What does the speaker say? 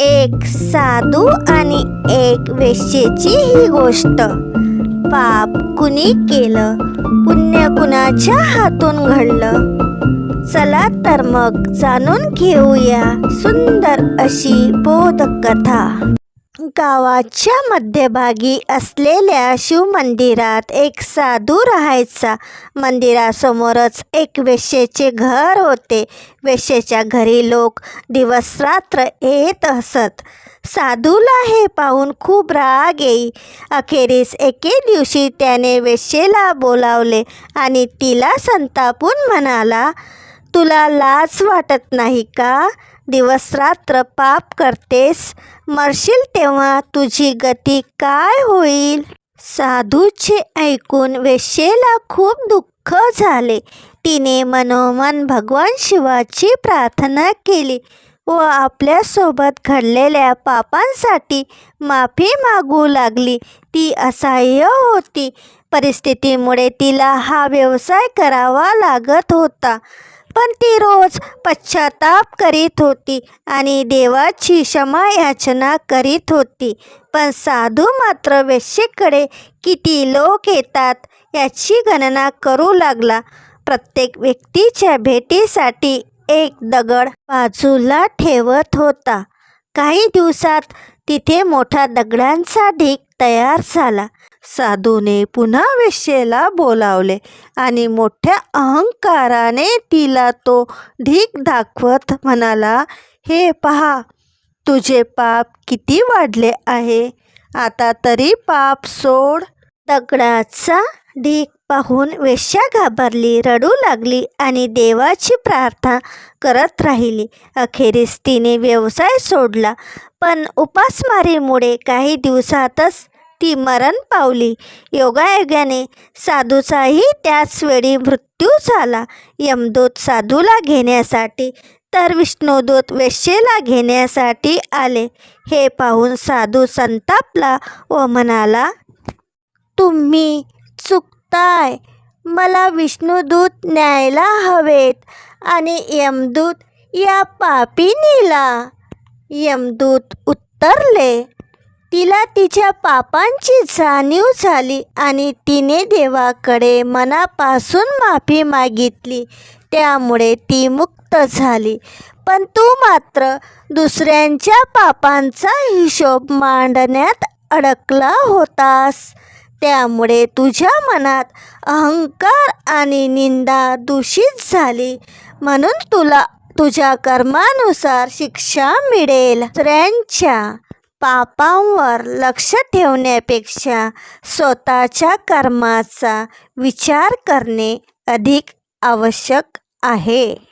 एक साधू आणि एक वेश्येची ही गोष्ट. पाप कुणी केलं? पुण्य कुणाच्या हातून घडलं? चला तर मग जाणून घेऊया सुंदर अशी बोधकथा. गावाच्या मध्यभागी असलेल्या शिवमंदिरात एक साधू राहायचा. मंदिरासमोरच एक वेश्येचे घर होते. वेश्येच्या घरी लोक दिवसरात्र येत असत. साधूला हे पाहून खूप राग येई. अखेरीस एके दिवशी त्याने वेश्येला बोलावले आणि तिला संतापून म्हणाला तुला लाज वाटत नाही का? दिवसरात्र पाप करतेस. मरशील तेव्हा तुझी गती काय होईल? साधूचे ऐकून वेश्येला खूप दुःख झाले. तिने मनोमन भगवान शिवाची प्रार्थना केली. व आपल्यासोबत घडलेल्या पापांसाठी माफी मागू लागली. ती असह्य होती. परिस्थितीमुळे तिला हा व्यवसाय करावा लागत होता. पण ती रोज पश्चाताप करीत होती आणि देवाची क्षमा याचना करीत होती. पण साधू मात्र वेश्येकडे किती लोक येतात याची गणना करू लागला. प्रत्येक व्यक्तीच्या भेटीसाठी एक दगड बाजूला ठेवत होता. काही दिवसात तिथे मोठा दगडांचा ढीक तयार झाला. साधूने पुन्हा वेश्येला बोलावले आणि मोठ्या अहंकाराने तिला तो ढीक दाखवत म्हणाला हे पहा तुझे पाप किती वाढले आहे. आता तरी पाप सोड. दगडाचा ढीक पाहून वेश्या घाबरली रडू लागली आणि देवाची प्रार्थना करत राहिली. अखेरीस तिने व्यवसाय सोडला पण उपासमारीमुळे काही दिवसातच ती मरण पावली. योगायोगाने साधूचाही त्याच वेळी मृत्यू झाला. यमदूत साधूला घेण्यासाठी तर विष्णुदूत वेश्येला घेण्यासाठी आले. हे पाहून साधू संतापला व म्हणाला तुम्ही चुकताय. मला विष्णुदूत न्यायला हवेत आणि यमदूत या पापिनीला. यमदूत उत्तरले तिला तिच्या पापांची जाणीव झाली आणि तिने देवाकडे मनापासून माफी मागितली. त्यामुळे ती मुक्त झाली. पण तू मात्र दुसऱ्यांच्या पापांचा हिशोब मांडण्यात अडकला होतास. त्यामुळे तुझ्या मनात अहंकार आणि निंदा दूषित झाली. म्हणून तुला तुझ्या कर्मानुसार शिक्षा मिळेल. दुसऱ्यांच्या पापांवर लक्ष ठेवण्यापेक्षा स्वतःच्या कर्माचा विचार करणे अधिक आवश्यक आहे.